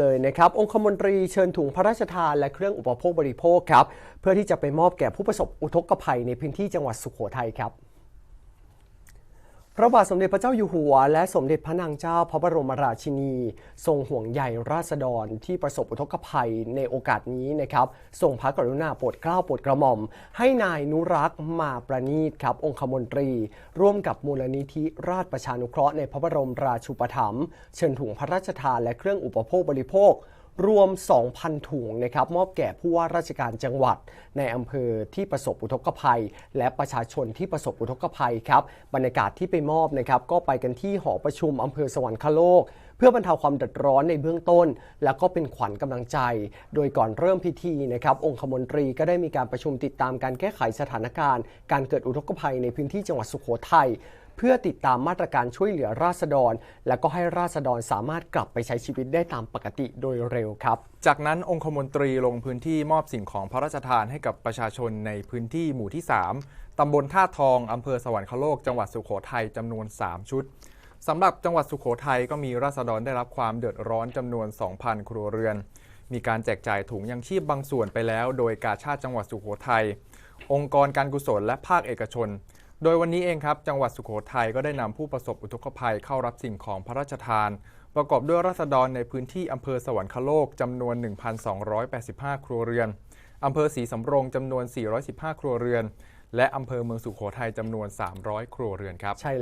เลยนะครับองคมนตรีเชิญถุงพระราชทานและเครื่องอุปโภคบริโภคครับ เพื่อที่จะไปมอบแก่ผู้ประสบอุทกภัยในพื้นที่จังหวัดสุโขทัยครับ พระบาทสมเด็จพระเจ้าอยู่หัว และสมเด็จพระนางเจ้าพระบรมราชินี ทรงห่วงใยราษฎรที่ประสบอุทกภัยในโอกาสนี้นะครับทรงพระกรุณาโปรดเกล้าโปรดกระหม่อม ให้นายนุรักษ์มาประนีตครับ องคมนตรี ร่วมกับมูลนิธิราชประชานุเคราะห์ในพระบรมราชูปถัมภ์เชิญถุงพระราชทานและเครื่องอุปโภคบริโภค รวม 2,000 ถุงนะครับมอบแก่ผู้ว่าราชการจังหวัด ในอำเภอที่ประสบอุทกภัย และประชาชนที่ประสบอุทกภัยครับบรรยากาศที่ไปมอบนะครับก็ไปกันที่หอประชุมอำเภอสวรรคโลก เพื่อบรรเทาความเดือดร้อนในเบื้องต้น แล้วก็เป็นขวัญกำลังใจ โดยก่อนเริ่มพิธีนะครับองคมนตรีก็ได้มีการประชุมติดตามการแก้ไขสถานการณ์ การเกิดอุทกภัยในพื้นที่จังหวัดสุโขทัยเพื่อติดตามมาตรการช่วยเหลือราษฎร และก็ให้ราษฎรสามารถกลับไปใช้ชีวิตได้ตามปกติโดยเร็วครับ จากนั้นองคมนตรีลงพื้นที่มอบสิ่งของพระราชทานให้กับประชาชนในพื้นที่หมู่ที่ 3 ตำบลท่าทอง อำเภอสวรรคโลก จังหวัดสุโขทัยจำนวน 3 ชุดสำหรับจังหวัดสุโขทัยก็มีราษฎรได้รับความเดือดร้อนจำนวน 2,000 ครัวเรือน มีการแจกจ่ายถุงยังชีพบางส่วนไปแล้ว โดยกาชาติจังหวัดสุโขทัยองค์กรการกุศลและภาคเอกชน โดยวันนี้เองครับ จังหวัดสุโขทัยก็ได้นำผู้ประสบอุทกภัยเข้ารับสิ่งของพระราชทาน ประกอบด้วยราษฎรในพื้นที่อำเภอสวรรคโลกจำนวน 1,285 ครัวเรือนอำเภอศรีสำโรงจำนวน 415 ครัวเรือน และอำเภอเมืองสุโขทัยจำนวน 300 ครัวเรือนครับใช่